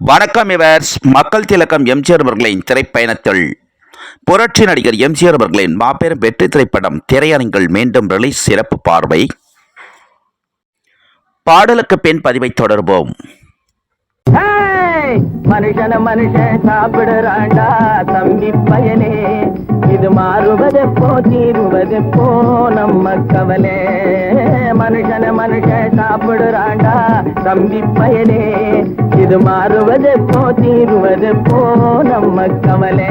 வணக்கம் இவர்ஸ். மக்கள் திலக்கம் எம்ஜிஆர் அவர்களின் திரைப்பயணத்தில். புரட்சி நடிகர் எம்ஜிஆர் அவர்களின் மாபெரும் வெற்றி திரைப்படம் திரையரங்கில் மீண்டும் ரிலீஸ் சிறப்பு பார்வை. பாடலுக்கு பின் பதிவை தொடர்வோம். மனுஷன மனுஷன் சாப்பிடுறாண்டா தம்பி பயனே. இது மாறுவதெப்போ தீருவதெப்போ நம்ம கவலை. மனுஷன மனுஷன் சாப்பிடுறாண்டா தம்பி பயனே. இது மாறுவதெப்போ தீருவதெப்போ நம்ம கவலை.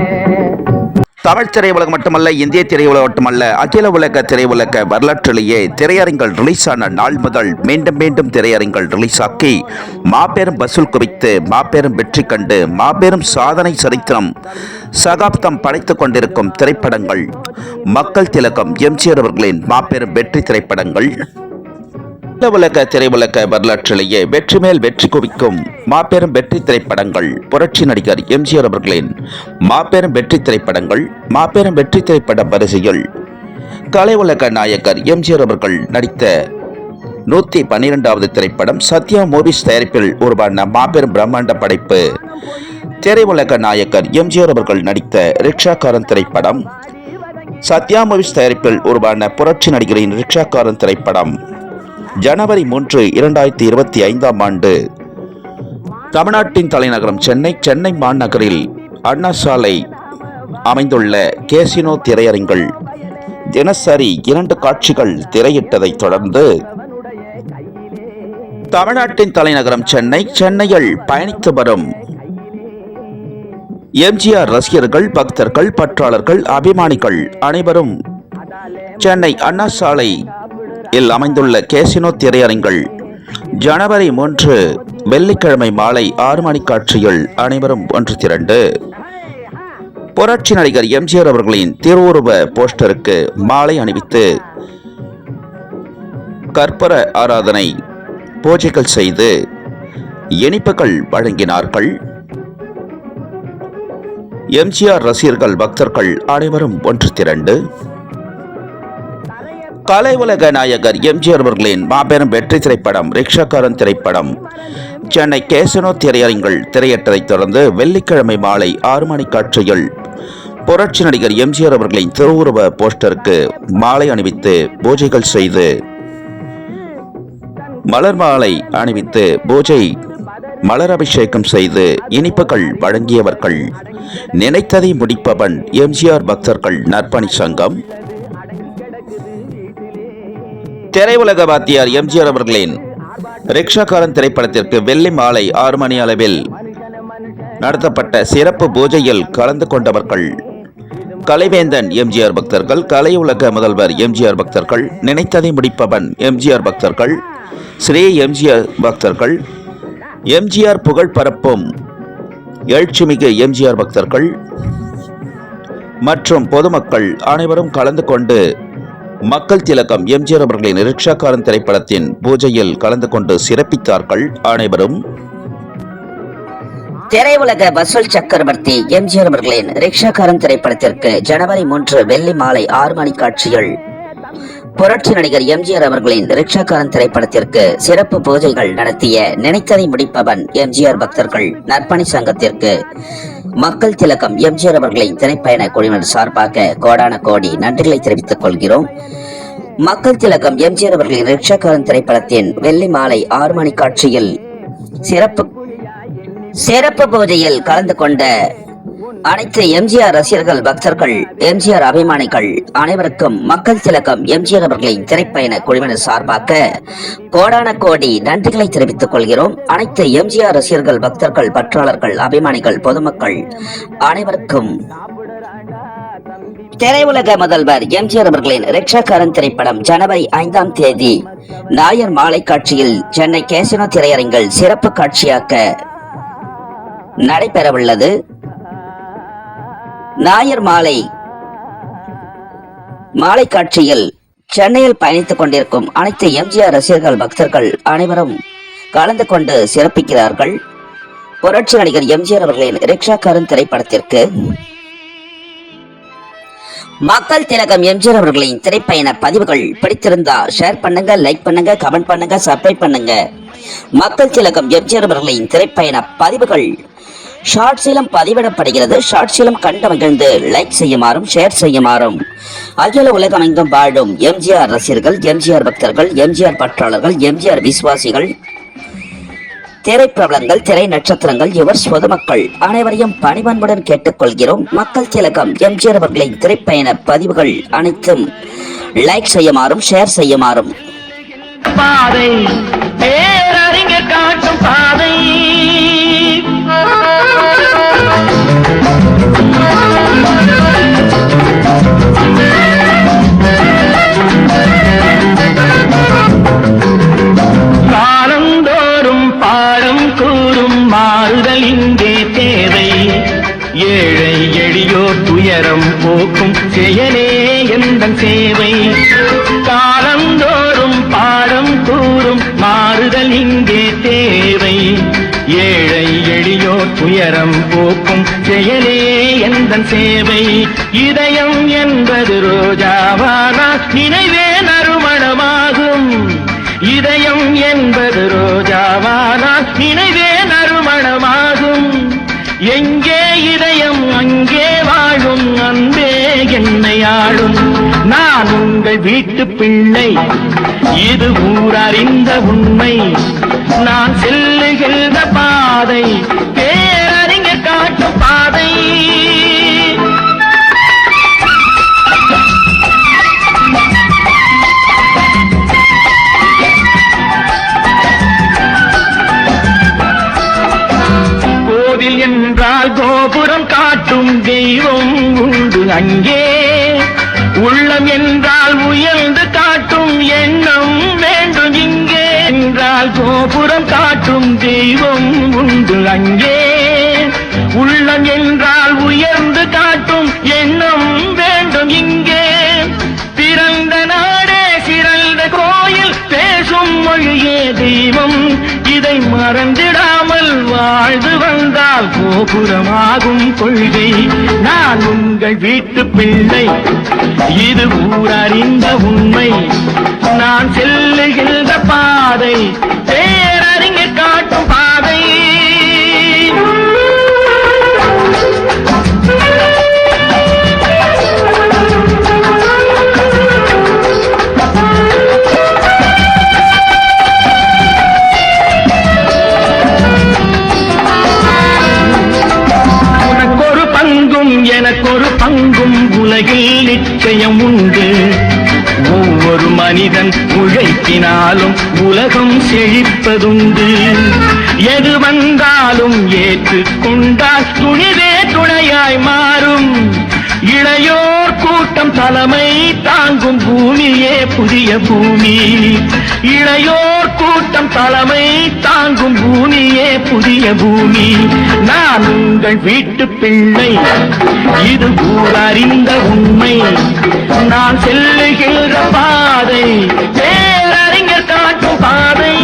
தமிழ் திரையுலகம் மட்டுமல்ல இந்திய திரையுலகம் மட்டுமல்ல அகில உலக திரையுலக வரலாற்றிலேயே திரையரங்கள் ரிலீஸ் ஆன நாள் முதல் மீண்டும் மீண்டும் திரையரங்கள் ரிலீஸ் ஆக்கி மாபெரும் வசூல் குவித்து மாபெரும் வெற்றி கண்டு மாபெரும் சாதனை சரித்திரம் சகாப்தம் படைத்துக் கொண்டிருக்கும் திரைப்படங்கள். மக்கள் திலகம் எம்ஜிஆர் அவர்களின் மாபெரும் வெற்றி திரைப்படங்கள். அகில உலக திரையுலக வரலாற்றிலேயே வெற்றி மேல் வெற்றி குவிக்கும் மாபெரும் வெற்றி திரைப்படங்கள். புரட்சி நடிகர் எம்ஜிஆர் அவர்களின் மாபெரும் வெற்றி திரைப்படங்கள் மாபெரும் வெற்றி திரைப்பட வரிசையில் கலை உலக நாயகர் எம்ஜிஆர் அவர்கள் நடித்த நூத்தி பன்னிரெண்டாவது திரைப்படம் சத்யா மூவிஸ் தயாரிப்பில் உருவான மாபெரும் பிரம்மாண்ட படைப்பு. திரையுலக நாயகர் எம்ஜிஆர் அவர்கள் நடித்த ரிக்ஷாக்காரன் திரைப்படம் சத்யா மூவிஸ் தயாரிப்பில் உருவான புரட்சி நடிகரின் ரிக்ஷாக்காரன் திரைப்படம். ஜனவரி மூன்று இரண்டாயிரத்தி இருபத்தி ஐந்தாம் ஆண்டு. தமிழ்நாட்டின் தலைநகரம் சென்னை சென்னை மாநகரில் அண்ணா சாலை அமைந்துள்ள கேசினோ திரையரங்கில் தினசரி இரண்டு காட்சிகள் திரையிட்டதைத் தொடர்ந்து தமிழ்நாட்டின் தலைநகரம் சென்னை சென்னையில் பயணித்து வரும் எம்ஜிஆர் ரசிகர்கள் பக்தர்கள் பற்றாளர்கள் அபிமானிகள் அனைவரும் சென்னை அண்ணா சாலை இல் அமைந்துள்ள கேசினோ திரையரங்கள் ஜனவரி மூன்று வெள்ளிக்கிழமை மாலை ஆறு மணி காட்சியில் அனைவரும் ஒன்று திரண்டு. புரட்சி நடிகர் எம்ஜிஆர் அவர்களின் திருவுருவ போஸ்டருக்கு மாலை அணிவித்து கற்பர ஆராதனை பூஜைகள் செய்து இனிப்புகள் வழங்கினார்கள். எம்ஜிஆர் ரசிகர்கள் பக்தர்கள் அனைவரும் ஒன்று திரண்டு. கலை உலக நாயகர் எம்ஜிஆர் அவர்களின் மாபெரும் வெற்றி திரைப்படம் ரிக்ஷாக்காரன் திரைப்படம். சென்னை கேசனோ திரையரங்கில் திரையேற்றதைத் தொடர்ந்து வெள்ளிக்கிழமை மாலை ஆறு மணி காட்சியில் புரட்சி நடிகர் எம்ஜிஆர் அவர்களின் திருவுருவ போஸ்டருக்கு மாலை அணிவித்து பூஜைகள் செய்து மலர் மாலை அணிவித்து பூஜை மலர் அபிஷேகம் செய்து இனிப்புகள் வழங்கியவர்கள். நினைத்ததை முடிப்பவன் எம்ஜிஆர் பக்தர்கள் நற்பணி சங்கம். திரையுலக வாத்தியார் எம்ஜிஆர் அவர்களின் ரிக்ஷாக்காரன் திரைப்படத்திற்கு வெள்ளி மாலை ஆறு மணி அளவில் நடத்தப்பட்ட சிறப்பு பூஜையில் கலந்து கொண்டவர்கள் கலைவேந்தன் எம்ஜிஆர் பக்தர்கள் கலையுலக முதல்வர் எம்ஜிஆர் பக்தர்கள் நினைத்ததை முடிப்பவன் எம்ஜிஆர் பக்தர்கள் ஸ்ரீ எம்ஜிஆர் பக்தர்கள் எம்ஜிஆர் புகழ் பரப்பும் எழுச்சிமிகு எம்ஜிஆர் பக்தர்கள் மற்றும் பொதுமக்கள் அனைவரும் கலந்து கொண்டு மக்கள் திலகம் எம்ஜிஆர் அவர்களின் ரிக்ஷாக்காரன் திரைப்படத்தின் பூஜையில் கலந்து கொண்டு சிறப்பித்தார்கள் அனைவரும். திரையுலக வசூல் சக்கரவர்த்தி எம்ஜிஆர் அவர்களின் ரிக்ஷாக்காரன் திரைப்படத்திற்கு ஜனவரி மூன்று வெள்ளி மாலை ஆறு மணி காட்சிகள் புரட்சி நடிகர் எம்ஜிஆர் அவர்களின் ரிக்ஷாக்காரன் திரைப்படத்திற்கு சிறப்பு பூஜைகள் நடத்திய நினைத்ததை முடிப்பவன் எம்ஜிஆர் பக்தர்கள் நற்பணி சங்கத்திற்கு மக்கள் திலகம் எம்ஜிஆர் அவர்களின் திரைப்பயண குழுவினர் சார்பாக கோடான கோடி நன்றிகளை தெரிவித்துக் கொள்கிறோம். மக்கள் திலகம் எம்ஜிஆர் அவர்களின் ரிக்ஷாக்காரன் திரைப்படத்தின் வெள்ளி மாலை ஆறு மணி காட்சியில் சிறப்பு சிறப்பு பூஜையில் கலந்து கொண்ட அனைத்து எம்ஜிஆர் ரசிகர்கள் பக்தர்கள் எம்ஜிஆர் அபிமானிகள் அனைவருக்கும் மக்கள் திலகம் எம்ஜிஆர் அவர்களின் திரைப்பயண குழுவினர் சார்பாக கோடான கோடி நன்றிகளை தெரிவித்துக் கொள்கிறோம். அனைத்து எம்ஜிஆர் ரசிகர்கள் பக்தர்கள் பற்றாளர்கள் அபிமானிகள் பொதுமக்கள் அனைவருக்கும் திரையுலக முதல்வர் எம்ஜிஆர் அவர்களின் ரிக்ஷாக்காரன் திரைப்படம் ஜனவரி ஐந்தாம் தேதி நாயர் மாலை காட்சியில் சென்னை கேசினோ திரையரங்கில் சிறப்பு காட்சியாக நடைபெறவுள்ளது. நாயர் மாலை. மாலை காட்சியில் சென்னையில் பயணித்துக் கொண்டிருக்கும் அனைத்து எம்ஜிஆர் ரசிகர்கள் பக்தர்கள் அனைவரும் கலந்து கொண்டு சிறப்பிக்கிறார்கள். புரட்சி நடிகர் எம்ஜிஆர் அவர்களின் ரிக்ஷாக்காரன் திரைப்படத்திற்கு. மக்கள் திலகம் எம்ஜிஆர் அவர்களின் திரைப்பயண பதிவுகள் பிடித்திருந்தா ஷேர் பண்ணுங்க லைக் பண்ணுங்க கமெண்ட் பண்ணுங்க சப்ஸ்கிரைப் பண்ணுங்க. மக்கள் திலகம் எம்ஜிஆர் அவர்களின் திரைப்பயண பதிவுகள் ஷார்ட்ஸிலும் பதிவிடப்படுகிறது. ஷார்ட்ஸிலும் கண்டு மகிழ்ந்து லைக் செய்யுமாறும் ஷேர் செய்யுமாறும். அகில உலகமெங்கும் வாழும் எம்ஜிஆர் ரசிகர்கள் எம்ஜிஆர் பக்தர்கள் எம்ஜிஆர் பற்றாளர்கள் எம்ஜிஆர் விசுவாசிகள் திரைப்பிரபலங்கள் திரை நட்சத்திரங்கள் இவர் பொதுமக்கள் அனைவரையும் பணிவன்புடன் கேட்டுக்கொள்கிறோம். மக்கள் திலகம் எம்ஜிஆர் அவர்களின் திரைப்பயண பதிவுகள் அனைத்தும் லைக் செய்யுமாறும் ஷேர் செய்யுமாறும். பாதை பேரறிஞர் காட்டும் பாதை. ஏழை எளியோர் துயரம் போக்கும் செயலே எந்த சேவை? துயரம் போக்கும் செயலே எந்த சேவை? இதயம் என்பது ரோஜாவானா? நினைவே நறுமணமாகும். இதயம் என்பது ரோஜாவானா? நினைவே நறுமணமாகும். எங்கே இதயம் அங்கே வாழும் அன்பே என்னை ஆளும். நான் உங்கள் வீட்டு பிள்ளை. இது ஊரறிந்த உண்மை. நான் செல்லுகின்ற பாதை. பேரறிஞர் காட்டும் பாதை. கோவில் என்றால் கோபுரம் காட்டும் தெய்வம் உண்டு அங்கே. உள்ளம் என்றால் உயர்ந்து காட்டும் எண்ணம் வேண்டும் இங்கே. என்றால் கோபுரம் காட்டும் தெய்வம் உண்டு அங்கே. உள்ளம் என்றால் உயர்ந்து காட்டும் எண்ணம் வேண்டும் இங்கே. பிறந்த நாடே சிறந்த கோயில் பேசும் மொழியே தெய்வம். இதை மறந்திடாமல் வாழ்ந்து வந்தால் கோபுரமாகும் கொள்கை. நான் உங்கள் வீட்டு பிள்ளை இது ஊரறிந்த உண்மை. நான் செல்லுகின்ற பாதை வந்தாலும் உலகம் செழிப்பதுண்டு. எது வந்தாலும் ஏற்றுக்கொண்டால் துணிவே துணையாய் மாறும். இளையோர் கூட்டம் தலைமை தாங்கும் பூமியே புதிய பூமி. இளையோர் கூட்டம் தலைமை தாங்கும் பூமியே புதிய பூமி. நான் உங்கள் வீட்டு பிள்ளை இது ஊரறிந்த உண்மை. நான் செல்லுகின்ற பாதை পারে